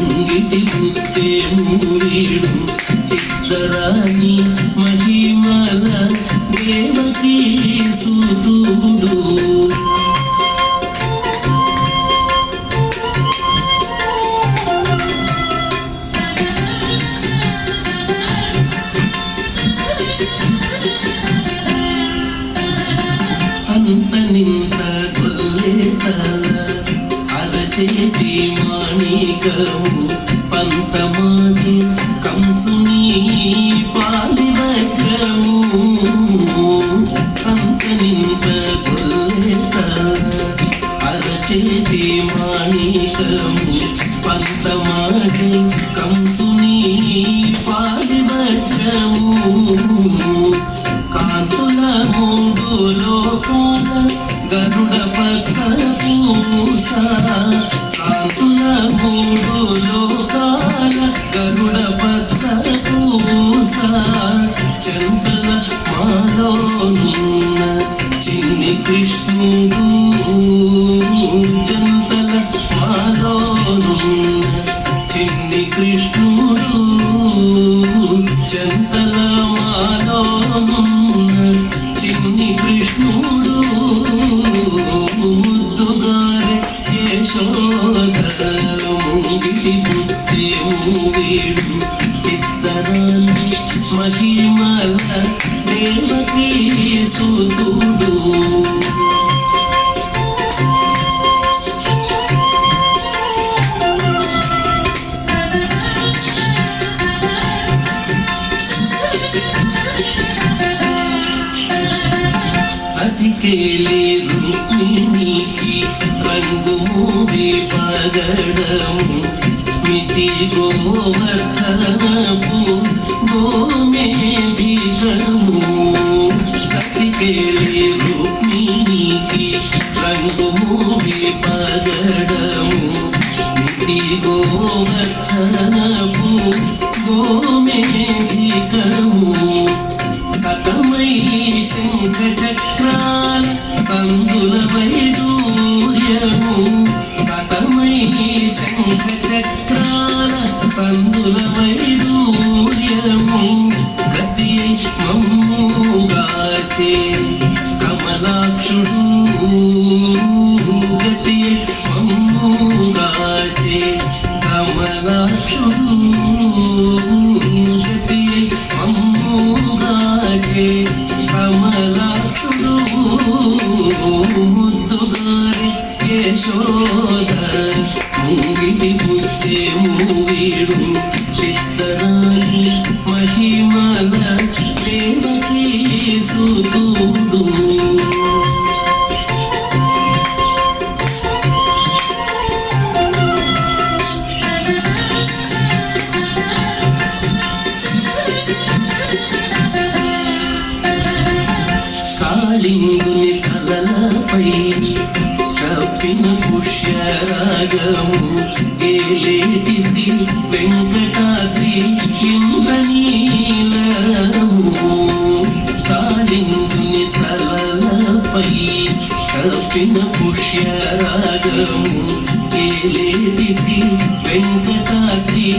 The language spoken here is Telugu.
రంగిటి పుత్తే ఊరేడు. ఇద్దరాని మహిమల దేవకీ సూతుడు అంత నింత కొల్లేతల మాణికము పంతమాడి కంసుని పాలి వజ్రము. అంత నింత పుల్లేత అరచేతి మాణికము. పంతమాడి కంసుని పాలి వజ్రము. కాంతుల ముందు లోకాల గరుడ పచ్చ పూసా. మాలోనున్న చిన్ని కృష్ణుడు చంతల మాలోనున్న చిన్ని కృష్ణుడు ముద్దుగారే యశోద ముంగిటి బుద్ధేము వీడు. ఇద్దరాన్ని మహిమల దేవకీ సుతుడు. అతికేలి రుక్మిణికి రంగు పగడము మితి గోవర్ధనపు గోమేధికము అతికేలి రుక్మిణికి రంగు పగడము మితి గోవర్ధనపు గోమేధికము సతమై శంఖ సందులపై దూర్యము సతమై శంఖ చక్రాల సందులపై దూర్యము గతి మమ్ముగాచే కమలాక్షుడు గతి మమ్ముగాచే కమలాక్షుడు. యశోద ముంగిటి పుట్టేము వీడు చిత్తరాని మహిమల దేవకీ సుతుడు కాళింగుని కలలపై తప్పిన పుష్యరాగము ఏలేటిసి వెంకటాద్రి ఇంద్రనీలము. తాళించుని తలలపై తప్పిన పుష్యరాగము ఏలేటిసి వెంకటాద్రి